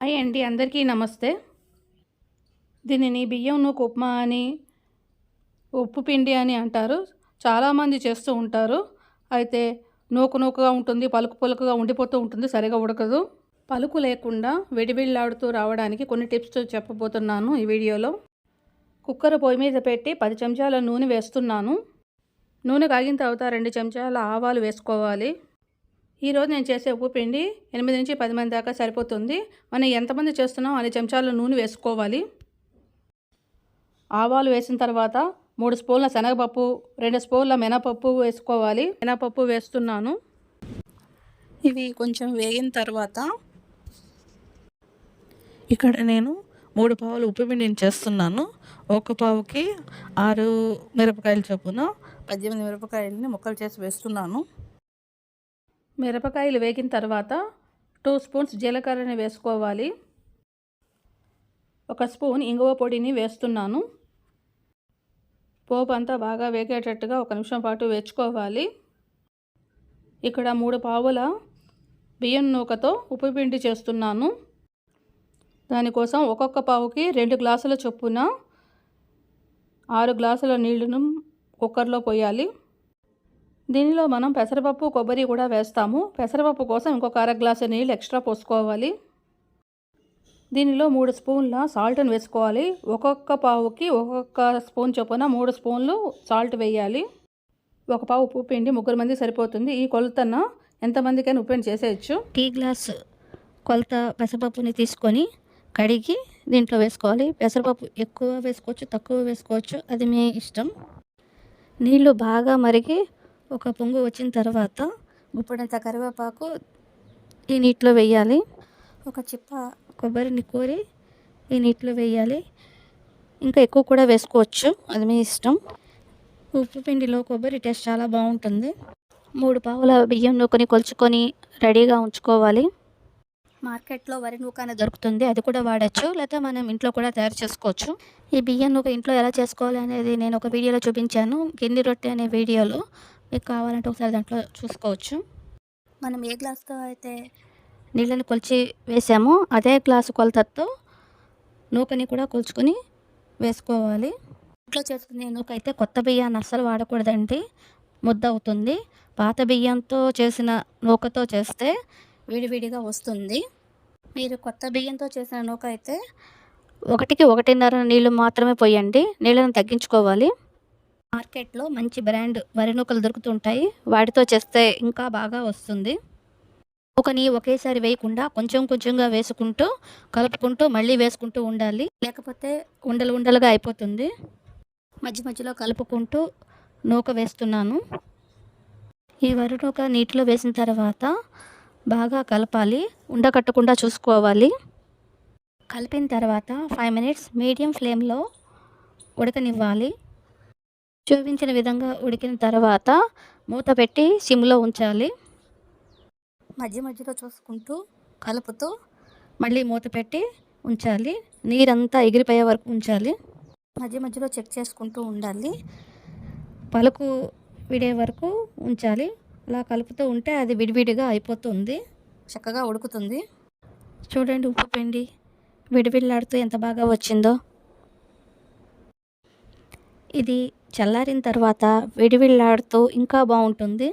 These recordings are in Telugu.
హాయ్ అండి అందరికీ నమస్తే. దీనిని బియ్యం నూకు ఉప్మా అని ఉప్పు పిండి అని అంటారు. చాలామంది చేస్తూ ఉంటారు. అయితే నూకు నూకుగా ఉంటుంది పలుకు పలుకుగా ఉండిపోతూ ఉంటుంది సరిగా ఉడకదు. పలుకు లేకుండా విడివిళ్ళాడుతూ రావడానికి కొన్ని టిప్స్ చెప్పబోతున్నాను ఈ వీడియోలో. కుక్కర్ పొయ్యి మీద పెట్టి పది చెంచాల నూనె వేస్తున్నాను. నూనె కాగిన తర్వాత రెండు చెంచాల ఆవాలు వేసుకోవాలి. ఈరోజు నేను చేసే ఉప్పు పిండి ఎనిమిది నుంచి పది మంది దాకా సరిపోతుంది. మనం ఎంతమంది చేస్తున్నాం అన్ని చెంచాల నూనె వేసుకోవాలి. ఆవాలు వేసిన తర్వాత మూడు స్పూన్ల శనగపప్పు రెండు స్పూన్ల మినపప్పు వేసుకోవాలి. మినపప్పు వేస్తున్నాను. ఇవి కొంచెం వేగిన తర్వాత ఇక్కడ నేను మూడు పావులు ఉప్పు పిండిని చేస్తున్నాను. ఒక పావుకి ఆరు మిరపకాయలు చొప్పున పద్దెనిమిది మిరపకాయలని ముక్కలు చేసి వేస్తున్నాను. మిరపకాయలు వేగిన తర్వాత టూ స్పూన్స్ జీలకర్రని వేసుకోవాలి. ఒక స్పూన్ ఇంగువ పొడిని వేస్తున్నాను. పోపు అంతా బాగా వేగేటట్టుగా ఒక నిమిషం పాటు వేచుకోవాలి ఇక్కడ మూడు పావుల బియ్యం నూకతో ఉప్పు పిండి చేస్తున్నాను. దానికోసం ఒక్కొక్క పావుకి రెండు గ్లాసుల చొప్పున ఆరు గ్లాసుల నీళ్ళను కుక్కర్లో పోయాలి. దీనిలో మనం పెసరపప్పు కొబ్బరి కూడా వేస్తాము. పెసరపప్పు కోసం ఇంకొక అర గ్లాసు నీళ్ళు ఎక్స్ట్రా పోసుకోవాలి. దీనిలో మూడు స్పూన్ల సాల్ట్ని వేసుకోవాలి. ఒక్కొక్క పావుకి ఒక్కొక్క స్పూన్ చొప్పున మూడు స్పూన్లు సాల్ట్ వేయాలి. ఒక పావు ఉప్పు పిండి ముగ్గురు మంది సరిపోతుంది. ఈ కొలతన ఎంతమందికైనా ఉప్పు పిండి చేసేయచ్చు. టీ గ్లాస్ కొలత పెసరపప్పుని తీసుకొని కడిగి దీంట్లో వేసుకోవాలి. పెసరపప్పు ఎక్కువ వేసుకోవచ్చు తక్కువ వేసుకోవచ్చు. అది మీ ఇష్టం. నీళ్ళు బాగా మరిగి ఒక పొంగు వచ్చిన తర్వాత గుప్పడంత కరివేపాకు ఈ నీటిలో వేయాలి. ఒక చిప్ప కొబ్బరిని కోరి ఈ నీటిలో వేయాలి. ఇంకా ఎక్కువ కూడా వేసుకోవచ్చు. అది మీ ఇష్టం. ఉప్పు పిండిలో కొబ్బరి టేస్ట్ చాలా బాగుంటుంది. మూడు పావుల బియ్యం నూకని కొలుచుకొని రెడీగా ఉంచుకోవాలి. మార్కెట్లో వరి నూక అనేది దొరుకుతుంది. అది కూడా వాడచ్చు. లేదా మనం ఇంట్లో కూడా తయారు చేసుకోవచ్చు. ఈ బియ్యం నూక ఇంట్లో ఎలా చేసుకోవాలి అనేది నేను ఒక వీడియోలో చూపించాను. గిన్నె రొట్టె అనే వీడియోలో మీకు కావాలంటే ఒకసారి దాంట్లో చూసుకోవచ్చు. మనం ఏ గ్లాస్తో అయితే నీళ్ళని కొలిచి వేసామో అదే గ్లాసు కొలతతో నూకని కూడా కొలుచుకొని వేసుకోవాలి. ఇంట్లో చేసుకునే నూక అయితే కొత్త బియ్యాన్ని అస్సలు వాడకూడదండి. ముద్ద అవుతుంది. పాత బియ్యంతో చేసిన నూకతో చేస్తే విడివిడిగా వస్తుంది. మీరు కొత్త బియ్యంతో చేసిన నూక అయితే ఒకటికి ఒకటిన్నర నీళ్ళు మాత్రమే పోయండి. నీళ్ళని తగ్గించుకోవాలి. మార్కెట్లో మంచి బ్రాండ్ వరి నూకలు దొరుకుతుంటాయి. వాటితో చేస్తే ఇంకా బాగా వస్తుంది. నూకని ఒకేసారి వేయకుండా కొంచెం కొంచెంగా వేసుకుంటూ కలుపుకుంటూ మళ్ళీ వేసుకుంటూ ఉండాలి. లేకపోతే ఉండలు ఉండలుగా అయిపోతుంది. మధ్య మధ్యలో కలుపుకుంటూ నూక వేస్తున్నాను. ఈ వరి నూక నీటిలో వేసిన తర్వాత బాగా కలపాలి. ఉండకట్టకుండా చూసుకోవాలి. కలిపిన తర్వాత ఫైవ్ మినిట్స్ మీడియం ఫ్లేమ్లో ఉడకనివ్వాలి. చూపించిన విధంగా ఉడికిన తర్వాత మూత పెట్టి సిమ్లో ఉంచాలి. మధ్య మధ్యలో చూసుకుంటూ కలుపుతూ మళ్ళీ మూత పెట్టి ఉంచాలి. నీరంతా ఎగిరిపోయే వరకు ఉంచాలి. మధ్య మధ్యలో చెక్ చేసుకుంటూ ఉండాలి. పలుకు విడే వరకు ఉంచాలి. అలా కలుపుతూ ఉంటే అది విడివిడిగా అయిపోతుంది. చక్కగా ఉడుకుతుంది. చూడండి ఉప్పు పిండి విడివిడిలాడుతూ ఎంత బాగా వచ్చిందో. ఇది చల్లారిన తర్వాత విడివిళ్ళాడుతూ ఇంకా బాగుంటుంది.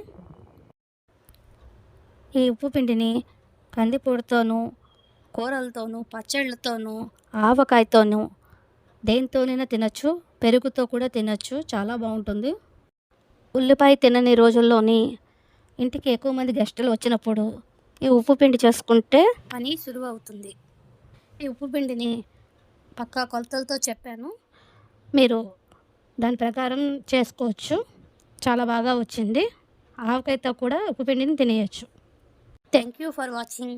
ఈ ఉప్పు పిండిని కందిపొడితోనూ కూరలతోనూ పచ్చళ్ళతోనూ ఆవకాయతోనూ దేనితోనైనా తినచ్చు పెరుగుతో కూడా తినచ్చు చాలా బాగుంటుంది. ఉల్లిపాయ తినని రోజుల్లోని ఇంటికి ఎక్కువ మంది గెస్టులు వచ్చినప్పుడు ఈ ఉప్పు పిండి చేసుకుంటే పని సులువు అవుతుంది ఈ ఉప్పు పిండిని పక్కా కొలతలతో చెప్పాను. మీరు దాని ప్రకారం చేసుకోవచ్చు. చాలా బాగా వచ్చింది. ఆవకాయతో కూడా ఉప్పు పిండిని తినేయచ్చు. Thank you for watching